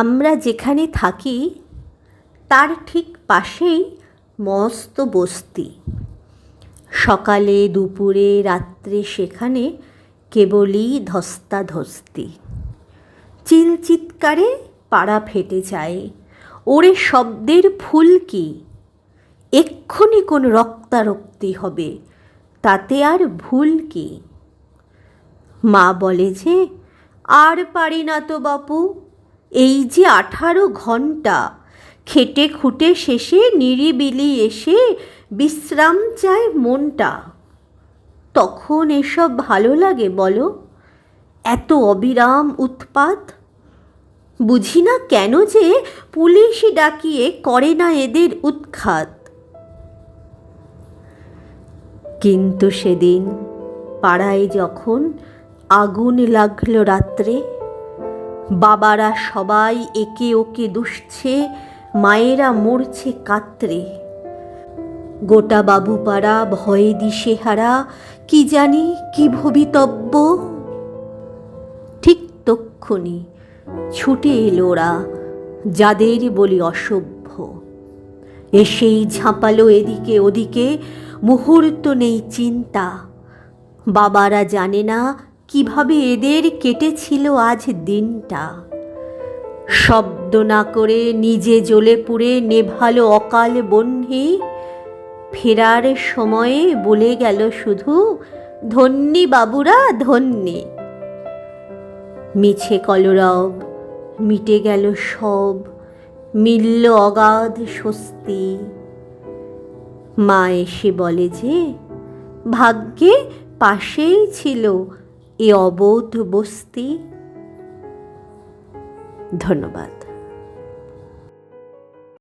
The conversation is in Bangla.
আমরা যেখানে থাকি, তার ঠিক পাশেই মস্ত বস্তি। সকালে, দুপুরে, রাত্রে সেখানে কেবলই ধস্তাধস্তি। চিলচিৎকারে পাড়া ফেটে যায়। ওরে শব্দের ফুল কি? এক্ষুনি কোন রক্তারক্তি হবে, তাতে আর ভুল কি? মা বলে যে, আর পারি না তো বাপু এই যে আঠারো ঘণ্টা খেটে খুঁটে শেষে নিরিবিলি এসে বিশ্রাম চায় মনটা। তখন এসব ভালো লাগে বলো? এত অবিরাম উৎপাত? বুঝি না কেন যে পুলিশই ডাকিয়ে করে না এদের উৎখাত। কিন্তু সেদিন পাড়ায় যখন আগুন লাগল রাত্রে বাবারা সবাই একে ওকে দুষছে, মায়েরা মরছে কাত্রে। গোটা বাবুপাড়া ভয়ে দিশেহারা, কি জানি কি ভবিতব্য? ঠিক তক্ষুনি ছুটে এলো ওরা, যাদের বলি অসভ্য। এসেই ঝাঁপালো এদিকে ওদিকে, মুহূর্ত নেই চিন্তা। বাবারা জানে না কীভাবে এদের কেটেছিল আজ দিনটা? শব্দ না করে নিজে জ্বলে পুড়ে নেভালো অকাল বহ্নি ফেরার সময়ে বলে গেল শুধু, ধন্যী বাবুরা, ধন্যী। মিছে কলরব, মিটে গেল সব, মিলল অগাধ স্বস্তি। মা এসে বলে যে, ভাগ্যে পাশেই ছিল এ অবোধ বস্তি ধন্যবাদ